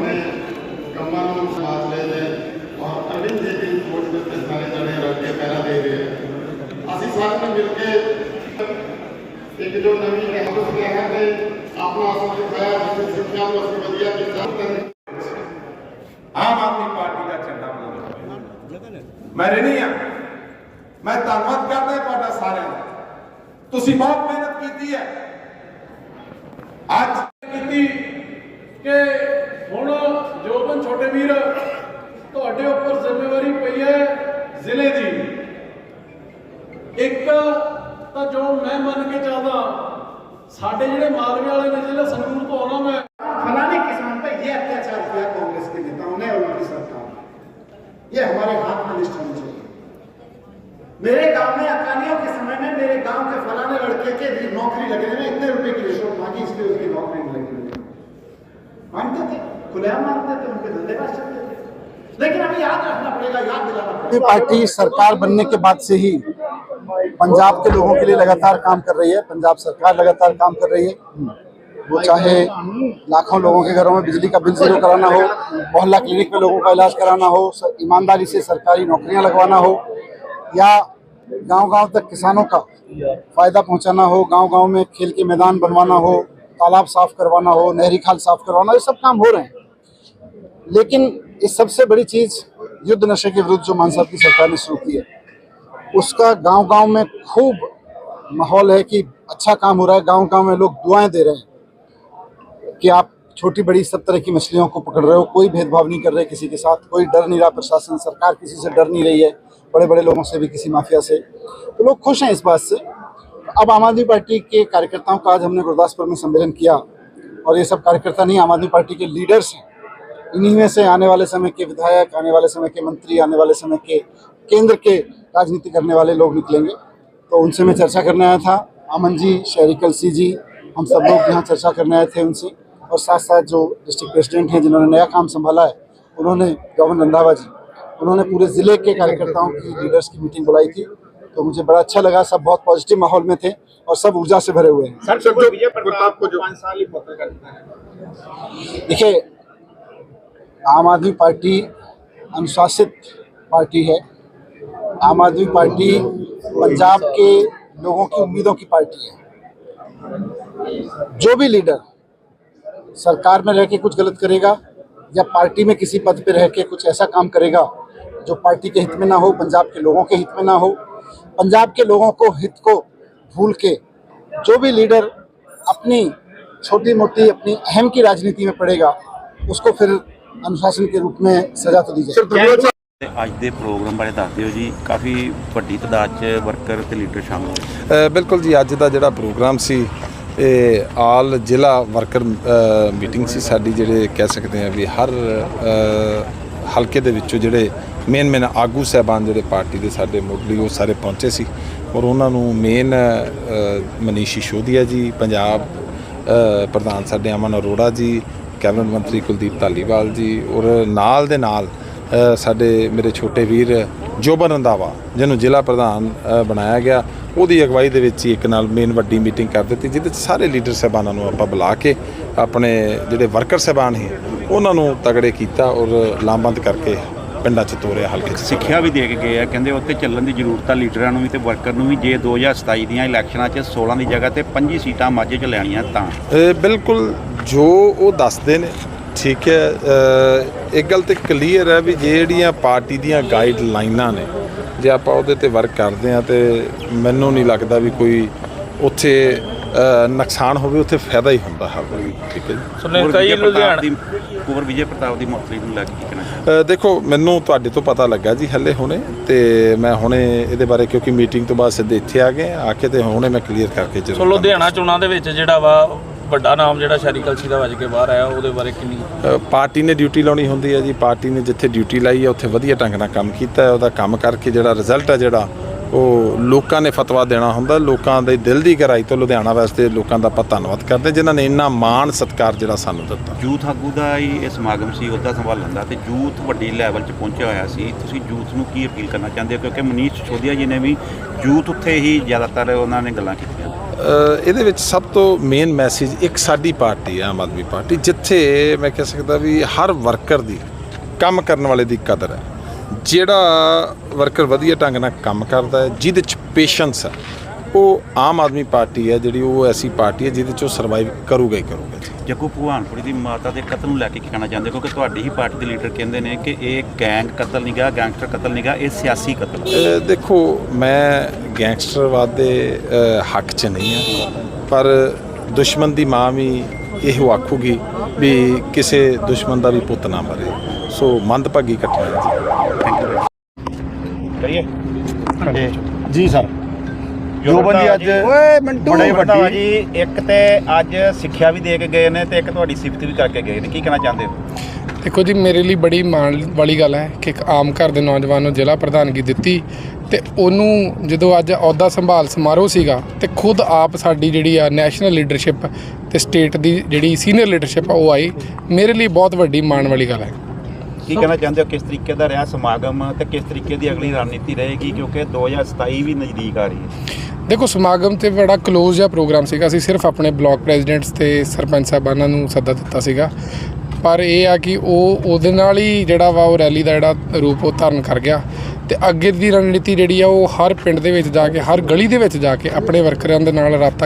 ਨੇ ਕੰਮਾਂ ਨੂੰ ਸਮਾਜ ਲੈ ਨੇ ਔਰ ਅਰਵਿੰਦ ਜੀ ਦੀ ਸਪੋਰਟ ਦੇ ਸਾਰੇ ਜਣੇ ਰਲ ਕੇ ਪਹਿਰਾ ਦੇ ਰਹੇ ਅਸੀਂ ਸਾਰੇ ਮਿਲ ਕੇ ਇੱਕ ਜੋ ਨਵੀਂ ਰਹਿਮਤ ਕਿਹਾ ਹੈ ਆਪਣਾ ਅਸਲ ਦਿਖਾਇਆ ਜਿਸ ਸਿੱਖਿਆ ਨੂੰ ਅਸੀਂ ਵਧੀਆ ਕੀਤਾ। ਆਮ ਆਦਮੀ ਪਾਰਟੀ ਦਾ ਝੰਡਾ ਬੋਲਦਾ ਮੈਂ ਰਹਿਣੀ ਆ ਮੈਂ ਧੰਨਵਾਦ ਕਰਦਾ ਤੁਹਾਡਾ ਸਾਰਿਆਂ ਦਾ। ਤੁਸੀਂ ਬਹੁਤ ਮਿਹਨਤ ਕੀਤੀ ਹੈ। ਅੱਜ ਕੀਤੀ ਕਿ ਛੋਟੇ ਵੀਰ ਤੁਹਾਡੇ ਉੱਪਰ ਜ਼ਿੰਮੇਵਾਰੀ ਪਈ ਹੈ ਜ਼ਿਲ੍ਹੇ ਦੀ ਇੱਕ ਤਾਂ ਜੋ ਮੈਂ ਮੰਨ ਕੇ ਚੱਲਦਾ ਸਾਡੇ ਜਿਹੜੇ ਮਾਲਵੇ ਵਾਲੇ ਨੇ ਜ਼ਿਲ੍ਹਾ ਸੰਗਰੂਰ ਤੋਂ ਆਉਣਾ ਮੈਂ फलाने किसान पर ये अत्याचार किया कांग्रेस के नेताओं ने और उनकी सरकार ने ये हमारे हाथ में लिस्ट होनी चाहिए मेरे गांव में अकालियों के समय में मेरे गांव के फलाने लड़के के भी नौकरी लगने में इतने रुपए की रिश्वत मांगी इसलिए उसकी नौकरी नहीं लगी मानते थे लेकिन याद रखना पड़ेगा, याद दिलाना पड़ेगा। पार्टी सरकार बनने के बाद से ही पंजाब के लोगों के लिए लगातार काम कर रही है। पंजाब सरकार लगातार काम कर रही है। वो चाहे लाखों लोगों के घरों में बिजली का बिल ज़ीरो कराना हो मोहल्ला क्लिनिक में लोगों का इलाज कराना हो ईमानदारी से सरकारी नौकरियाँ लगवाना हो, या गांव-गांव तक किसानों का फ़ायदा पहुंचाना हो, गांव-गांव में खेल के मैदान बनवाना हो, तालाब साफ़ करवाना हो, नहरी खाल साफ़ करवाना ये सब काम हो रहे हैं। लेकिन इस सबसे बड़ी चीज़ युद्ध नशे के विरुद्ध जो मान साहब की सरकार ने शुरू की है, उसका गाँव गाँव में खूब माहौल है कि अच्छा काम हो रहा है। गाँव गाँव में लोग दुआएँ दे रहे हैं कि आप छोटी बड़ी सब तरह की मछलियों को पकड़ रहे हो, कोई भेदभाव नहीं कर रहे किसी के साथ, कोई डर नहीं रहा प्रशासन, सरकार किसी से डर नहीं रही है बड़े बड़े लोगों से भी किसी माफिया से। तो लोग खुश हैं इस बात से। अब आम आदमी पार्टी के कार्यकर्ताओं का आज हमने गुरदासपुर में सम्मेलन किया और ये सब कार्यकर्ता नहीं, आम आदमी पार्टी के लीडर्स हैं। इन्हीं में से आने वाले समय के विधायक आने वाले समय के मंत्री आने वाले समय के केंद्र के राजनीति करने वाले लोग निकलेंगे। तो उनसे मैं चर्चा करने आया था। अमन जी शहरी कलसी जी हम सब लोग यहाँ चर्चा करने आए थे उनसे। और साथ साथ जो डिस्ट्रिक्ट प्रेसिडेंट हैं जिन्होंने नया काम संभाला है उन्होंने गवर्न रंधावा जी उन्होंने पूरे ज़िले के कार्यकर्ताओं की लीडर्स की मीटिंग बुलाई थी। तो मुझे बड़ा अच्छा लगा सब बहुत पॉजिटिव माहौल में थे और सब ऊर्जा से भरे हुए हैं। देखिए आम आदमी पार्टी अनुशासित पार्टी है। आम आदमी पार्टी पंजाब के लोगों की उम्मीदों की पार्टी है। जो भी लीडर सरकार में रह के कुछ गलत करेगा या पार्टी में किसी पद पे रह के कुछ ऐसा काम करेगा जो पार्टी के हित में ना हो, पंजाब के लोगों के हित में ना हो, पंजाब के लोगों को हित को भूल के जो भी लीडर अपनी छोटी मोटी अपनी अहम की राजनीति में पड़ेगा, उसको फिर अनुशासन के रूप में सजा तो दी जाए ਤੇ ਅੱਜ ਦੇ ਪ੍ਰੋਗਰਾਮ ਬਾਰੇ ਦੱਸ ਦਿਓ ਜੀ ਕਾਫੀ ਵੱਡੀ ਤਾਦਾਦ 'ਚ ਵਰਕਰ ਤੇ ਲੀਡਰ ਸ਼ਾਮਲ ਹੋਏ ਅ, ਬਿਲਕੁਲ ਜੀ ਅੱਜ ਦਾ ਜਿਹੜਾ ਪ੍ਰੋਗਰਾਮ ਸੀ ਇਹ ਆਲ ਜ਼ਿਲ੍ਹਾ ਵਰਕਰ ਅ, ਮੀਟਿੰਗ ਸੀ ਸਾਡੀ ਜਿਹੜੇ ਕਹਿ ਸਕਦੇ ਆ ਵੀ ਹਰ ਅ, ਹਲਕੇ ਦੇ ਵਿੱਚੋਂ ਜਿਹੜੇ ਮੇਨ ਮੇਨ ਆਗੂ ਸਹਿਬਾਨ ਜਿਹੜੇ ਪਾਰਟੀ ਦੇ ਸਾਡੇ ਮੁੱਢਲੀ ਉਹ ਸਾਰੇ ਪਹੁੰਚੇ ਸੀ ਔਰ ਉਹਨਾਂ ਨੂੰ ਮੇਨ ਮਨੀਸ਼ ਸਿਸੋਦੀਆ ਜੀ ਪੰਜਾਬ ਅ, ਪ੍ਰਧਾਨ ਸਾਡੇ ਅਮਨ ਅਰੋੜਾ ਜੀ ਕੈਬਨਿਟ ਮੰਤਰੀ ਕੁਲਦੀਪ ਧਾਲੀਵਾਲ ਜੀ ਔਰ ਨਾਲ ਦੇ ਨਾਲ ਸਾਡੇ ਮੇਰੇ ਛੋਟੇ ਵੀਰ ਜੋਬਨ ਰੰਧਾਵਾ ਜਿਹਨੂੰ ਜ਼ਿਲ੍ਹਾ ਪ੍ਰਧਾਨ ਬਣਾਇਆ ਗਿਆ। ਉਹਦੀ ਅਗਵਾਈ ਦੇ ਵਿੱਚ ਹੀ ਇੱਕ ਨਾਲ ਮੇਨ ਵੱਡੀ ਮੀਟਿੰਗ ਕਰ ਦਿੱਤੀ ਜਿਹਦੇ ਵਿੱਚ ਸਾਰੇ ਲੀਡਰ ਸਾਹਿਬਾਨਾਂ ਨੂੰ ਆਪਾਂ ਬੁਲਾ ਕੇ ਆਪਣੇ ਜਿਹੜੇ ਵਰਕਰ ਸਾਹਿਬਾਨ ਸੀ ਉਹਨਾਂ ਨੂੰ ਤਗੜੇ ਕੀਤਾ ਔਰ ਲਾਮਬੰਦ ਕਰਕੇ ਪਿੰਡਾਂ 'ਚ ਤੋਰਿਆ ਹਲਕੇ 'ਚ ਸਿੱਖਿਆ ਵੀ ਦੇ ਕੇ ਗਏ ਆ ਕਹਿੰਦੇ ਉੱਥੇ ਚੱਲਣ ਦੀ ਜ਼ਰੂਰਤ ਆ ਲੀਡਰਾਂ ਨੂੰ ਵੀ ਤੇ ਵਰਕਰ ਨੂੰ ਵੀ ਜੇ 2027 ਦੀਆਂ ਇਲੈਕਸ਼ਨਾਂ 'ਚ 16 ਦੀ ਜਗ੍ਹਾ ਤੇ 25 ਸੀਟਾਂ ਮਾਝੇ 'ਚ ਲੈਣੀਆਂ ਤਾਂ। ਬਿਲਕੁਲ ਜੋ ਉਹ ਦੱਸਦੇ ਨੇ ਠੀਕ ਹੈ ਇੱਕ ਗੱਲ ਤੇ ਕਲੀਅਰ ਹੈ ਵੀ ਜਿਹੜੀਆਂ ਪਾਰਟੀ ਦੀਆਂ ਗਾਈਡ ਲਾਈਨਾਂ ਨੇ ਜੇ ਆਪਾਂ ਉਹਦੇ ਤੇ ਵਰਕ ਕਰਦੇ ਆ ਤੇ ਮੈਨੂੰ ਨਹੀਂ ਲੱਗਦਾ ਵੀ ਕੋਈ ਉੱਥੇ ਨੁਕਸਾਨ ਹੋਵੇ ਉੱਥੇ ਫਾਇਦਾ ਹੀ ਹੁੰਦਾ ਹਰ ਵਾਰੀ ਠੀਕ ਹੈ ਜੀ। ਕੁੰਵਰ ਵਿਜੇ ਪ੍ਰਤਾਪ ਦੀ ਕੁੰਵਰ ਵਿਜੇ ਪ੍ਰਤਾਪ ਦੀ ਮੁਖਤਲੀ ਨੂੰ ਲੱਗ ਕੀ ਕਹਿਣਾ ਅ, ਦੇਖੋ ਮੈਨੂੰ ਤੁਹਾਡੇ ਤੋਂ ਪਤਾ ਲੱਗਾ ਜੀ ਹੱਲੇ ਹੁਣੇ ਤੇ ਮੈਂ ਹੁਣੇ ਇਹਦੇ ਬਾਰੇ ਕਿਉਂਕਿ ਮੀਟਿੰਗ ਤੋਂ ਬਾਅਦ ਸਿੱਧੇ ਇੱਥੇ ਆ ਗਏ ਆ ਕੇ ਤੇ ਹੁਣੇ ਮੈਂ ਕਲੀਅਰ ਕਰਕੇ ਜ਼ਰੂਰ ਸੋ ਲੁਧਿਆਣਾ ਚੋਣਾਂ ਦੇ ਵਿੱਚ ਜਿਹੜਾ ਵਾ ਵੱਡਾ ਨਾਮ ਜਿਹੜਾ ਸ਼ੈਰੀ ਕਲਸੀ ਦਾ ਵੱਜ ਕੇ ਬਾਹਰ ਆਇਆ ਉਹਦੇ ਬਾਰੇ ਕਿੰਨੀ ਅ, ਪਾਰਟੀ ਨੇ ਡਿਊਟੀ ਲਾਉਣੀ ਹੁੰਦੀ ਹੈ ਜੀ। ਪਾਰਟੀ ਨੇ ਜਿੱਥੇ ਡਿਊਟੀ ਲਾਈ ਹੈ ਉੱਥੇ ਵਧੀਆ ਢੰਗ ਨਾਲ ਕੰਮ ਕੀਤਾ ਹੈ। ਉਹਦਾ ਕੰਮ ਕਰਕੇ ਜਿਹੜਾ ਰਿਜ਼ਲਟ ਹੈ ਜਿਹੜਾ ਉਹ ਲੋਕਾਂ ਨੇ ਫਤਵਾ ਦੇਣਾ ਹੁੰਦਾ। ਲੋਕਾਂ ਦੇ ਦਿਲ ਦੀ ਗਹਿਰਾਈ ਤੋਂ ਲੁਧਿਆਣਾ ਵਾਸਤੇ ਲੋਕਾਂ ਦਾ ਆਪਾਂ ਧੰਨਵਾਦ ਕਰਦੇ ਜਿਨ੍ਹਾਂ ਨੇ ਇੰਨਾ ਮਾਣ ਸਤਿਕਾਰ ਜਿਹੜਾ ਸਾਨੂੰ ਦਿੱਤਾ। ਯੂਥ ਆਗੂ ਦਾ ਹੀ ਇਹ ਸਮਾਗਮ ਸੀ ਉਹਦਾ ਸੰਭਾਲਣ ਦਾ ਤੇ ਯੂਥ ਵੱਡੀ ਲੈਵਲ 'ਚ ਪਹੁੰਚਿਆ ਹੋਇਆ ਸੀ। ਤੁਸੀਂ ਯੂਥ ਨੂੰ ਕੀ ਅਪੀਲ ਕਰਨਾ ਚਾਹੁੰਦੇ ਹੋ? ਕਿਉਂਕਿ ਮਨੀਸ਼ ਸਿਸੋਦੀਆ ਜੀ ਨੇ ਵੀ ਯੂਥ ਉੱਥੇ ਹੀ ਜ਼ਿਆਦਾਤਰ ਉਹਨਾਂ ਨੇ ਗੱਲਾਂ ਕੀਤੀਆਂ। ਇਹਦੇ ਵਿੱਚ ਸਭ ਤੋਂ ਮੇਨ ਮੈਸੇਜ ਇੱਕ ਸਾਡੀ ਪਾਰਟੀ ਹੈ, ਆਮ ਆਦਮੀ ਪਾਰਟੀ, ਜਿੱਥੇ ਮੈਂ ਕਹਿ ਸਕਦਾ ਵੀ ਹਰ ਵਰਕਰ ਦੀ ਕੰਮ ਕਰਨ ਵਾਲੇ ਦੀ ਕਦਰ ਹੈ। ਜਿਹੜਾ ਵਰਕਰ ਵਧੀਆ ਢੰਗ ਨਾਲ ਕੰਮ ਕਰਦਾ ਹੈ, ਜਿਹਦੇ ਚ ਪੇਸ਼ੈਂਸ ਹੈ। ਉਹ ਆਮ ਆਦਮੀ ਪਾਰਟੀ ਹੈ ਜਿਹੜੀ ਉਹ ਐਸੀ ਪਾਰਟੀ ਹੈ ਜਿਹਦੇ ਚ ਉਹ ਸਰਵਾਈਵ ਕਰੂਗਾ ਹੀ ਕਰੂਗਾ ਜੀ। ਜੱਗੂ ਭਗਵਾਨਪੁਰੀ ਦੀ ਮਾਤਾ ਦੇ ਕਤਲ ਨੂੰ ਲੈ ਕੇ ਕੀ ਕਹਿਣਾ ਚਾਹੁੰਦੇ? ਕਿਉਂਕਿ ਤੁਹਾਡੀ ਹੀ ਪਾਰਟੀ ਦੇ ਲੀਡਰ ਕਹਿੰਦੇ ਨੇ ਕਿ ਇਹ ਗੈਂਗ ਕਤਲ ਨਹੀਂਗਾ ਗੈਂਗਸਟਰ ਕਤਲ ਨਹੀਂਗਾ ਇਹ ਸਿਆਸੀ ਕਤਲ ਦੇਖੋ ਮੈਂ ਗੈਂਗਸਟਰਵਾਦ ਦੇ ਹੱਕ 'ਚ ਨਹੀਂ ਹਾਂ ਪਰ ਦੁਸ਼ਮਣ ਦੀ ਮਾਂ ਵੀ ਇਹੋ ਆਖੂਗੀ ਵੀ ਕਿਸੇ ਦੁਸ਼ਮਣ ਦਾ ਵੀ ਪੁੱਤ ਨਾ ਮਰੇ। ਸੋ ਮੰਦਭਾਗੀ ਘਟਨਾ ਹੈ ਜੀ। ਕਰੀਏ। ਜੀ ਸਰ। ਜੀ ਅੱਜ ਓਏ ਮੰਟੂ ਬੜੇ ਵੱਡੀ ਜੀ ਇੱਕ ਤੇ ਅੱਜ ਸਿੱਖਿਆ ਵੀ ਦੇ ਕੇ ਗਏ ਨੇ ਤੇ ਇੱਕ ਤੁਹਾਡੀ ਸਿਫਤ ਵੀ ਕਰਕੇ ਗਏ ਨੇ। ਕੀ ਕਹਿਣਾ ਚਾਹੁੰਦੇ ਹੋ? ਦੇਖੋ ਜੀ ਮੇਰੇ ਲਈ ਬੜੀ ਮਾਣ ਵਾਲੀ ਗੱਲ ਹੈ ਕਿ ਇੱਕ ਆਮ ਘਰ ਦੇ ਨੌਜਵਾਨ ਨੂੰ ਜ਼ਿਲ੍ਹਾ ਪ੍ਰਧਾਨਗੀ ਦਿੱਤੀ ਤੇ ਉਹਨੂੰ ਜਦੋਂ ਅੱਜ ਅਹੁਦਾ ਸੰਭਾਲ ਸਮਾਰੋਹ ਸੀਗਾ ਤੇ ਖੁਦ ਆਪ ਸਾਡੀ ਜਿਹੜੀ ਆ ਨੈਸ਼ਨਲ ਲੀਡਰਸ਼ਿਪ ਤੇ ਸਟੇਟ ਦੀ ਜਿਹੜੀ ਸੀਨੀਅਰ ਲੀਡਰਸ਼ਿਪ ਆ ਉਹ ਆਈ। ਮੇਰੇ ਲਈ ਬਹੁਤ ਵੱਡੀ ਮਾਣ ਵਾਲੀ ਗੱਲ ਹੈ। ਕੀ ਕਹਿਣਾ ਚਾਹੁੰਦੇ ਹੋ? ਕਿਸ ਤਰੀਕੇ ਦਾ ਰਿਹਾ ਸਮਾਗਮ ਤੇ ਕਿਸ ਤਰੀਕੇ ਦੀ ਅਗਲੀ ਰਣਨੀਤੀ ਰਹੇਗੀ? ਕਿਉਂਕਿ 2027 ਵੀ ਨਜ਼ਦੀਕ ਆ ਰਹੀ ਹੈ। ਦੇਖੋ, ਸਮਾਗਮ ਤੇ ਬੜਾ ਕਲੋਜ਼ ਜਿਹਾ ਪ੍ਰੋਗਰਾਮ ਸੀਗਾ। ਅਸੀਂ ਸਿਰਫ ਆਪਣੇ ਬਲਾਕ ਪ੍ਰੈਜ਼ੀਡੈਂਟਸ ਤੇ ਸਰਪੰਚ ਸਾਹਿਬਾਨਾਂ ਨੂੰ ਸੱਦਾ ਦਿੱਤਾ ਸੀਗਾ। ਪਰ ਇਹ ਆ ਕਿ ਉਹ ਉਹਦੇ ਨਾਲ ਹੀ ਜਿਹੜਾ ਵਾ ਉਹ ਰੈਲੀ ਦਾ ਜਿਹੜਾ ਰੂਪ ਉਹ ਧਾਰਨ ਕਰ ਗਿਆ। ਤੇ ਅੱਗੇ ਦੀ ਰਣਨੀਤੀ ਜਿਹੜੀ ਆ, ਉਹ ਹਰ ਪਿੰਡ ਦੇ ਵਿੱਚ ਜਾ ਕੇ, ਹਰ ਗਲੀ ਦੇ ਵਿੱਚ ਜਾ ਕੇ ਆਪਣੇ ਵਰਕਰਾਂ ਦੇ ਨਾਲ ਰਾਬਤਾ